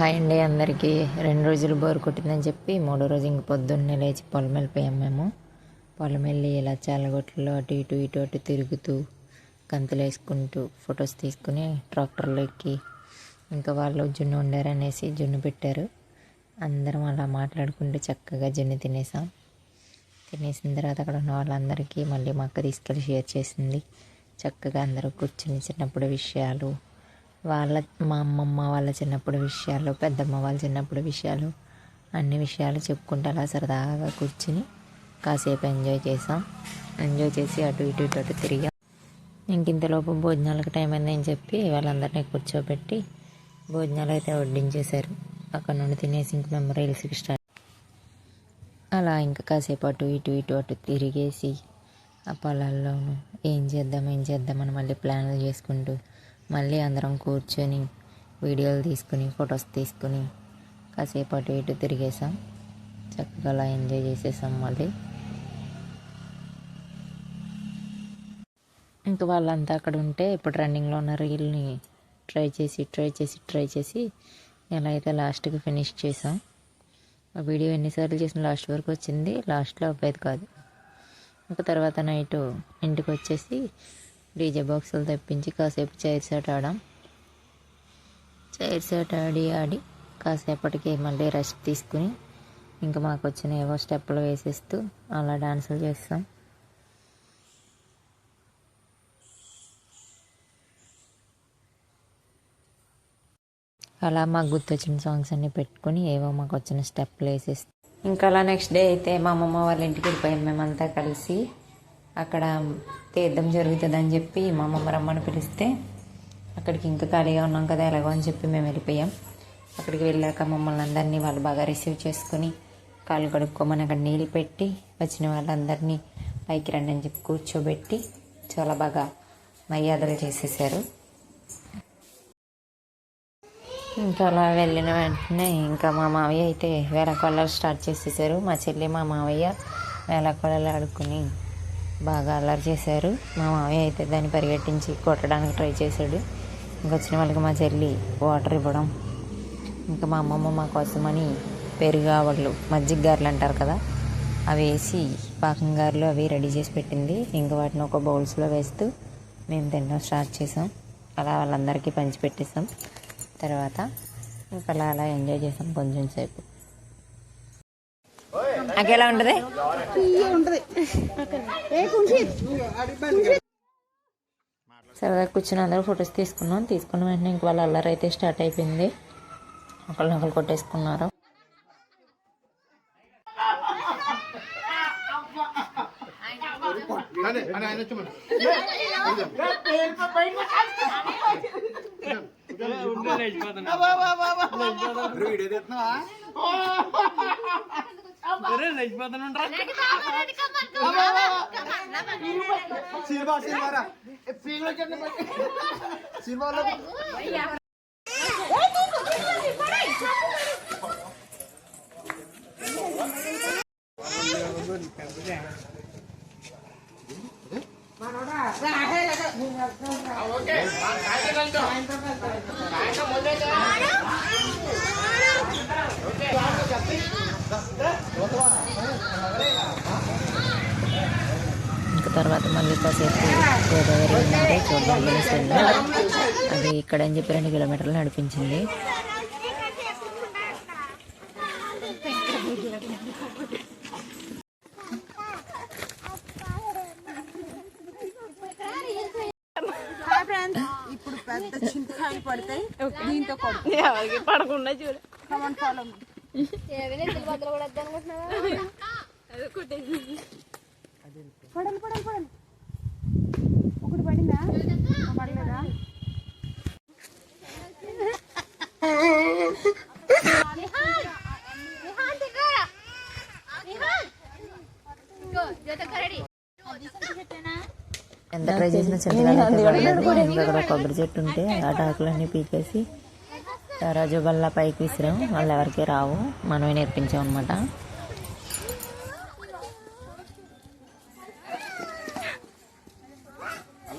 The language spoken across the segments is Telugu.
హాయ్ అండి అందరికీ. రెండు రోజులు బోరు కొట్టిందని చెప్పి మూడో రోజు ఇంక పొద్దున్నే లేచి పొలం వెళ్ళిపోయాం మేము. పొలం వెళ్ళి ఇలా చాలగొట్లలో అటు ఇటు ఇటు అటు తిరుగుతూ గంతులు వేసుకుంటూ ఫొటోస్ తీసుకుని ట్రాక్టర్లో ఎక్కి ఇంకా వాళ్ళు జున్ను ఉండారనేసి జున్ను పెట్టారు. అందరం అలా మాట్లాడుకుంటూ చక్కగా జున్ను తినేసాం. తినేసిన తర్వాత అక్కడ ఉన్న వాళ్ళందరికీ మళ్ళీ మా అక్క తీసుకెళ్ళి షేర్ చేసింది. చక్కగా అందరూ కూర్చుని చిన్నప్పుడు విషయాలు వాళ్ళ మా అమ్మమ్మ వాళ్ళ చిన్నప్పుడు విషయాలు పెద్దమ్మ వాళ్ళ చిన్నప్పుడు విషయాలు అన్ని విషయాలు చెప్పుకుంటూ అలా సరదాగా కూర్చుని కాసేపు ఎంజాయ్ చేసాం ఎంజాయ్ చేసి అటు ఇటు ఇటు అటు తిరిగాం. ఇంక ఇంతలోపు భోజనాలకు టైం అయిందని చెప్పి వాళ్ళందరినీ కూర్చోబెట్టి భోజనాలు అయితే వడ్డించేశారు. అక్కడ నుండి తినేసి ఇంక మేము రైల్స్కి స్టార్ట్ అలా ఇంకా కాసేపు అటు ఇటు ఇటు అటు తిరిగేసి ఆ పొలాల్లోనూ ఏం చేద్దాం ఏం చేద్దామని మళ్ళీ ప్లాన్లు చేసుకుంటూ మళ్ళీ అందరం కూర్చొని వీడియోలు తీసుకుని ఫొటోస్ తీసుకుని కాసేపు అటు ఇటు తిరిగేసాం చక్కగా అలా ఎంజాయ్ చేసేసాం మళ్ళీ. ఇంకా వాళ్ళంతా అక్కడ ఉంటే ఇప్పుడు రన్నింగ్లో ఉన్న రీల్ని ట్రై చేసి ట్రై చేసి ట్రై చేసి ఎలా అయితే లాస్ట్కి ఫినిష్ చేసాం ఆ వీడియో ఎన్నిసార్లు చేసిన లాస్ట్ వరకు వచ్చింది. లాస్ట్లో అవ్వేది కాదు. ఇంకా తర్వాత నైట్ ఇంటికి వచ్చేసి డీజే బాక్సులు తెప్పించి కాసేపు చైర్ సెట్ ఆడాం. చైర్ సెట్ ఆడి ఆడి కాసేపటికి మళ్ళీ రెస్ట్ తీసుకుని ఇంకా మాకు వచ్చిన ఏవో స్టెప్పులు వేసేస్తూ అలా డాన్సులు చేస్తాం. అలా మాకు గుర్తొచ్చిన సాంగ్స్ అన్నీ పెట్టుకుని ఏవో మాకు వచ్చిన స్టెప్లు వేసేస్తాం. ఇంకా అలా నెక్స్ట్ డే అయితే మా అమ్మమ్మ వాళ్ళ ఇంటికి వెళ్ళిపోయాం. మేమంతా కలిసి అక్కడ తీర్థం జరుగుతుందని చెప్పి మా అమ్మమ్మ రమ్మని పిలిస్తే అక్కడికి ఇంకా ఖాళీగా ఉన్నాం కదా ఎలాగో అని చెప్పి మేము వెళ్ళిపోయాం. అక్కడికి వెళ్ళాక మమ్మల్ని అందరినీ వాళ్ళు బాగా రిసీవ్ చేసుకుని కాళ్ళు కడుక్కోమని అక్కడ నీళ్ళు పెట్టి వచ్చిన వాళ్ళందరినీ పైకి రండి అని చెప్పి కూర్చోబెట్టి చాలా బాగా మర్యాదలు చేసేసారు ఇంకా అలా వెళ్ళిన వెంటనే ఇంకా మా మావయ్య అయితే వేల కొల్లలు స్టార్ట్ చేసేసారు మా చెల్లి మా మావయ్య వేల కొల్లలు ఆడుకుని బాగా అల్లరి చేశారు. మా మామయ్య అయితే దాన్ని పరిగెట్టించి కొట్టడానికి ట్రై చేశాడు. ఇంకొచ్చిన వాళ్ళకి మా చెల్లి వాటర్ ఇవ్వడం ఇంకా మా అమ్మమ్మ మా కోసమని పెరుగు ఆవళ్ళు మజ్జిగ గారెలు అంటారు కదా అవి వేసి పాకం గారెలు అవి రెడీ చేసి పెట్టింది. ఇంకా వాటిని ఒక బౌల్స్లో వేస్తూ మేము తినడం స్టార్ట్ చేసాం. అలా వాళ్ళందరికీ పంచిపెట్టేసాం తర్వాత ఇంకా అలా అలా ఎంజాయ్ చేసాం కొంచెం సేపు. నాకు ఎలా ఉంటుంది. సరదా కూర్చుని అందరూ ఫొటోస్ తీసుకున్నాం. తీసుకున్న వెంటనే ఇంక వాళ్ళ అల్లరి అయితే స్టార్ట్ అయిపోయింది. ఒకళ్ళని ఒకళ్ళు కొట్టేసుకున్నారు సినిమా సినిమా సినిమాలో ఇంకా తర్వాత మళ్ళీ కాసేపు గోదావరి ఉందంటే చూద్దాం అనేసి వెళ్ళాం. అది ఇక్కడ అని చెప్పి రెండు కిలోమీటర్లు నడిపించింది. ఇప్పుడు పెద్ద చింతకాయలు పడతాయి. దీంతో ఎవరికి పడకుండా చూడు. కమన్ ఫాలో పడండి పడండి పడండి. ఒకటి పడిందా? పడలేదా? ఎంత ట్రై చేసిన అక్కడ కొబ్బరి చెట్టు ఉంటే ఆ ఆకులన్నీ పీకేసి రాజు బల్ల పైకి విసిరాం. వాళ్ళు ఎవరికి రావు. మనమే నేర్పించాం అనమాట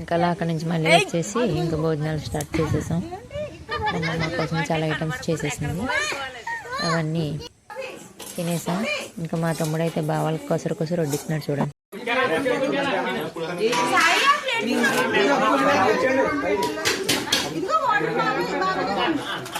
ఇంకా అలా అక్కడి నుంచి మళ్ళీ వచ్చేసి ఇంకా భోజనాలు స్టార్ట్ చేసేసాం. అమ్మ మా కోసం చాలా ఐటమ్స్ చేసేసింది. అవన్నీ తినేసాం. ఇంకా మా తమ్ముడు అయితే బావాలకు కొసరు కొసరు వడ్డిస్తున్నాడు చూడండి.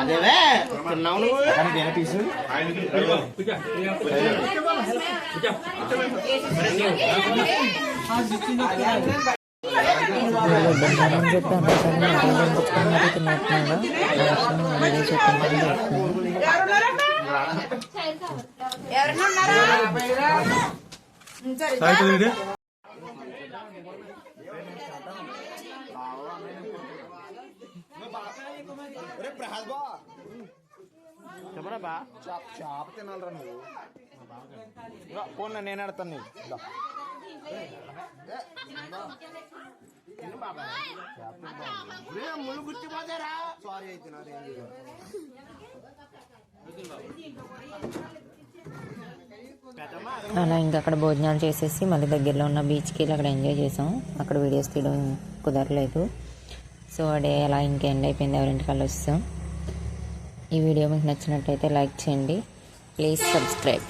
అదేవే తిన్నావు నువ్వు? పీసు బంగారం చెప్పిందని చెప్తుంది చెప్పరా బా? చాప్ చాప్ తినాలరా నువ్వు. ఫోన్ నేను ఆడతాను నీకు. దా. ఒరే, ముళ్ళు గుర్తిపోతారా సారీ అయితే నాది ఏం చేయను. అలా ఇంకా అక్కడ భోజనాలు చేసేసి మళ్ళీ దగ్గరలో ఉన్న బీచ్కి వెళ్ళి అక్కడ ఎంజాయ్ చేసాం. అక్కడ వీడియోస్ తీయడం కుదరలేదు. సో అడే అలా ఇంకా ఎండ్ అయిపోయింది. ఎవరింటికి వాళ్ళు వస్తాం. ఈ వీడియో మీకు నచ్చినట్టయితే లైక్ చేయండి. Please subscribe.